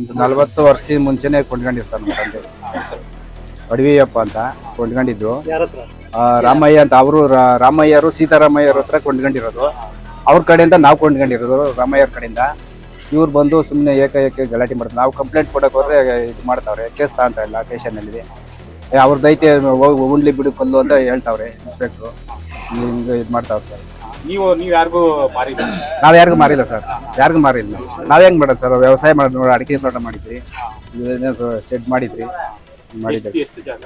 ಒಂದು ನಲ್ವತ್ತು ವರ್ಷದ ಮುಂಚೆನೆ ಕೊಂಡ್ಕೊಂಡಿವಿ ಸರ್ ನಮ್ಮ ತಂದೆ. ಅಡವಿಯಪ್ಪ ಅಂತ ಕೊಂಡ್ಕೊಂಡಿದ್ದು ಆ, ರಾಮಯ್ಯ ಅಂತ ಅವರು ರಾಮಯ್ಯರು ಸೀತಾರಾಮಯ್ಯರ ಹತ್ರ ಕೊಂಡ್ಕೊಂಡಿರೋದು. ಅವ್ರ ಕಡೆಯಿಂದ ನಾವು ಕೊಂಡ್ಕೊಂಡಿರೋದು ರಾಮಯ್ಯರ ಕಡೆಯಿಂದ. ಇವ್ರು ಬಂದು ಸುಮ್ಮನೆ ಏಕಾಏಕಿ ಗಲಾಟೆ ಮಾಡ್ತಾರೆ. ನಾವು ಕಂಪ್ಲೇಂಟ್ ಕೊಡಕ್ಕೆ ಹೋದ್ರೆ ಇದು ಮಾಡ್ತಾವ್ರೆ ಕೇಸ್ ತಾಂತ ಇಲ್ಲ ಸ್ಟೇಷನಲ್ಲಿ ಅವ್ರದ್ದೈತೆ ಹೋಗಿ ಉಂಡ್ಲಿ ಬಿಡು ಕೊಲ್ಲು ಅಂತ ಹೇಳ್ತಾವ್ರೆ ಇನ್ಸ್ಪೆಕ್ಟ್ರು ಹಿಂಗೆ ಇದು ಮಾಡ್ತಾವ್ರೆ ಸರ್. ನೀವು ನೀವು ಯಾರಿಗೂ ಮಾರಿಲ್ಲ. ನಾವು ಯಾರಿಗೂ ಮಾರಿಲ್ಲ ಸರ್. ಯಾರಿಗೂ ಮಾರಿಲ್ಲ. ನಾವು ಹೆಂಗ್ ಮಾಡೋದು ಸರ್? ವ್ಯವಸಾಯ ಮಾಡೋದು ನೋಡಿ ಅಡಿಕೆ ತೋಟ ಮಾಡಿದ್ರಿ ಸೆಡ್ ಮಾಡಿದ್ರಿ ಮಾಡಿದ್ರಿ ಎಷ್ಟು ಜಾಗ?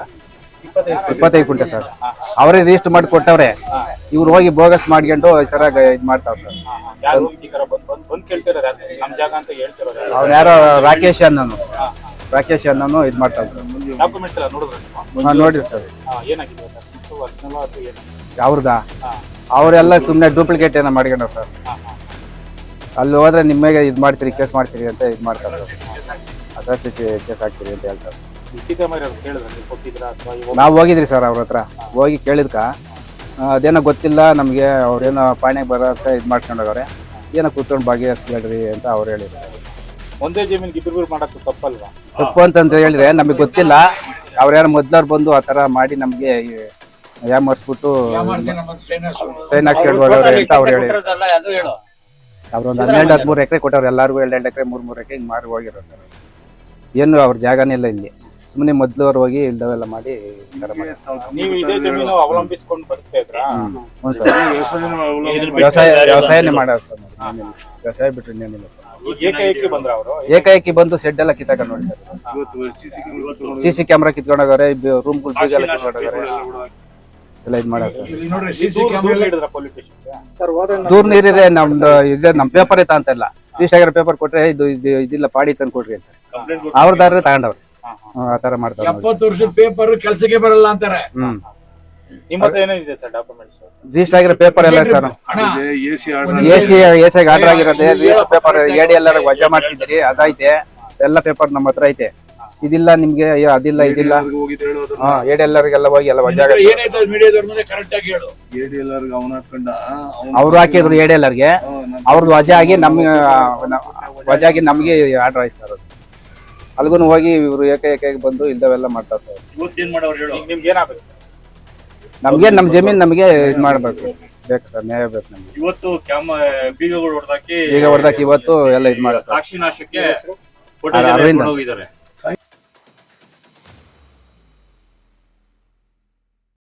ಇಪ್ಪತ್ತೈದು. ಕುಂಟೆ ಸರ್. ಅವರೇ ರಿಜಿಸ್ಟರ್ ಮಾಡಿ ಕೊಟ್ಟವ್ರೆ. ಇವ್ರು ಹೋಗಿ ಬೋಗಸ್ ಮಾಡ್ಕೊಂಡು ಈ ತರ ಇದು ಮಾಡ್ತಾವ್ ಸರ್. ಕೇಳ್ತಿರೋರು ಯಾರು? ನಮ್ ಜಾಗ ಅಂತ ಹೇಳ್ತಿರೋರು ಯಾರು? ಅವ್ನು ಯಾರೋ ರಾಕೇಶ್ ಅನ್ನೋನು ರಾಕೇಶ್ ಅನ್ನೋನು ಇದು ಮಾಡ್ತಾವ್ ಸರ್. ನೋಡಿದ್ರಿ ಸರ್. ಹಾ, ಏನಾಗಿದೆ? ಅವ್ರದಾ. ಅವರೆಲ್ಲ ಸುಮ್ಮನೆ ಡೂಪ್ಲಿಕೇಟ್ ಏನೋ ಮಾಡ್ಕೊಂಡ್ರು ಸರ್. ಅಲ್ಲಿ ಹೋದ್ರೆ ನಿಮಗೆ ಇದು ಮಾಡ್ತೀರಿ ಕೇಸ್ ಮಾಡ್ತೀರಿ ಅಂತ ಇದು ಮಾಡ್ತಾರೆ ಅಟ್ರಾಸಿಟಿ ಕೇಸ್ ಹಾಕ್ತೀರಿ ಅಂತ ಹೇಳ್ತಾರೆ. ನೀವು ಹೋಗಿದ್ರಿ ಸರ್ ಅವ್ರ ಹತ್ರ. ಹೋಗಿ ಕೇಳಿದ್ಕ ಅದೇನೋ ಗೊತ್ತಿಲ್ಲ ನಮಗೆ ಅವ್ರೇನೋ ಪಾಣಿಗೆ ಬರೋಕ್ಕೆ ಇದು ಮಾಡ್ಕೊಂಡವ್ರೆ ಏನೋ ಕೂತ್ಕೊಂಡು ಭಾಗಿಹರಿಸ್ಬೇಡ್ರಿ ಅಂತ ಅವ್ರು ಹೇಳಿದ್ರು. ಒಂದೇ ಜಮೀನಿಗೆ ಇಬ್ಬರು ಮಾಡೋಕ್ಕೆ ತಪ್ಪಲ್ವಾ? ತಪ್ಪು ಅಂತಂತ ಹೇಳಿದ್ರೆ ನಮಗೆ ಗೊತ್ತಿಲ್ಲ. ಅವ್ರು ಯಾರು ಮೊದ್ಲವ್ರು ಬಂದು ಆ ಥರ ಮಾಡಿ ನಮಗೆ ಯಾಮರ್ಸ್ಬಿಟ್ಟು ಸೈನ್ ಹೋಗವ್ರೆ ಅಂತ ಅವ್ರು ಹೇಳಿದ್ರು. ಅವ್ರೊಂದು ಒಂದು ಹನ್ನೆರಡು ಹದಿಮೂರು ಎಕರೆ ಕೊಟ್ಟವ್ರು ಎಲ್ಲರಿಗೂ ಎರಡು ಎರಡು ಎಕರೆ ಮೂರು ಮೂರು ಎಕರೆ ಹಿಂಗೆ ಮಾರಿ ಹೋಗಿರೋ ಸರ್ ಏನು ಅವ್ರ ಜಾಗನೇ ಇಲ್ಲ ಇಲ್ಲಿ. ಸುಮ್ಮನೆ ಮೊದಲು ಮೊದ್ಲವ್ರು ಹೋಗಿ ಇಲ್ದವೆಲ್ಲ ಮಾಡಿ ಈ ನೀವು ಇದೇ ಜಮೀನು ಅವಲಂಬಿಸ್ಕೊಂಡು ಬರ್ತಾ ಸರ್. ವ್ಯವಸಾಯ ವ್ಯವಸಾಯನೇ ಮಾಡೋದು ಸರ್. ವ್ಯವಸಾಯ ಬಿಟ್ಟರೆ ಇನ್ನೇನಿಲ್ಲ ಸರ್. ಏಕಾಏಕಿ ಬಂದ್ರ ಅವರು? ಏಕಾಏಕಿ ಬಂದು ಶೆಡ್ ಎಲ್ಲ ಕಿತ್ತಾಕ ನೋಡಿ ಸರ್ ಸಿ ಸಿ ಕ್ಯಾಮ್ರಾ ಕಿತ್ಕೊಂಡೋಗವ್ರೆ ರೂಮ್ ಕಿತ್ಕೊಂಡೋಗವ್ರೆ. ಎಲ್ಲ ಇದು ಮಾಡೋದು ಸರ್. ಹಿಡಿದ್ರ ಪೊಲೀಸ್ ಸ್ಟೇಷನ್ಗೆ ದೂರ ನೀರಿದೆ ನಮ್ದು ಇದೆ ನಮ್ ಪೇಪರ್ ಐತ ಅಂತ ಇಲ್ಲ. ಆಗಿರೋ ಪೇಪರ್ ಕೊಟ್ರೆ ಇದು ಇದು ಇದಿಲ್ಲ ಪಾಡಿ ತಂದು ಕೊಡ್ರಿ ಅಂತ. ಅವ್ರದಾರ ತಗೊಂಡವ್ರಿ. ಹ್ಮ್, ಆ ತರ ಮಾಡ್ತಾರೆ ನೋಡಿ. ಎಪ್ಪತ್ತು ವರ್ಷದ ಪೇಪರ್ ಕೆಲ್ಸಕ್ಕೆ ಬರಲ್ಲ ಅಂತಾರೆ. ಹ್ಮ್. ನಿಮ್ಮ ಹತ್ರ ಏನೇನಿದೆ ಸರ್ ಡಾಕ್ಯುಮೆಂಟ್ಸ್ ರಿಜಿಸ್ಟರ್ ಆಗಿರೋ ಪೇಪರ್ ಎಲ್ಲ ಸರ್. ಹಣ A C A C order ಆಗಿರೋದೆ register paper ಎಡಿ ಎಲ್ಲ ವಜಾ ಮಾಡಿಸಿದ್ರಿ ಅದೈತೆ ಎಲ್ಲ ಪೇಪರ್ ನಮ್ಮ ಹತ್ರ ಐತೆ. ಇದಿಲ್ಲ ನಿಮ್ಗೆ ಅಯ್ಯೋ ಅದಿಲ್ಲ ಇದಿಲ್ಲ. ಹಾ ಎಡಿ ಎಲ್ಲರಿಗೆಲ್ಲ ಹೋಗಿ ಎಲ್ಲ ವಜಾ ಏನೈತೆ ಮೀಡಿಯಾದವ್ರ ಮುಂದೆ ಕರೆಕ್ಟ್ ಆಗಿ ಹೇಳು. ಅವ್ರು ಹಾಕಿದ್ರು ಎಡಿ ಎಲ್ಲರಿಗೆ ಅವ್ರದ್ದು ವಜಾ ಆಗಿ ನಮ್ಗೆ ವಜಾ ಆಗಿ ನಮ್ಗೆ ಆರ್ಡರ್ ಆಯ್ತು ಸರ್ ಅದು ಅಲ್ಗೂ ಹೋಗಿ ಇವ್ರು ಏಕ ಏಕಾಗಿ ಬಂದು ಇಲ್ದವೆಲ್ಲ ಮಾಡ್ತಾರೆ ಸರ್ ಈಗ ನಿಮ್ಗೆ ಏನಾಗಬೇಕು ಸರ್? ನಮ್ಗೆ ನಮ್ ಜಮೀನ್ ನಮ್ಗೆ ಇದ್ ಮಾಡ್ಬೇಕು. ಬೇಕು ಸರ್ ನ್ಯಾಯ ಬೇಕು ನಮ್ಗೆ. ಇವತ್ತು ಕ್ಯಾಮ ಬೀಗಗಳು ಹೊಡೆದಾಕಿ ಈಗ ಹೊಡೆದಾಕಿ ಇವತ್ತು ಎಲ್ಲ ಇದ್ ಮಾಡ್ತಾರೆ. ಸಾಕ್ಷಿ ನಾಶಕ್ಕೆ ಅರವಿಂದ. ಹೋಗಿದ್ದಾರೆ.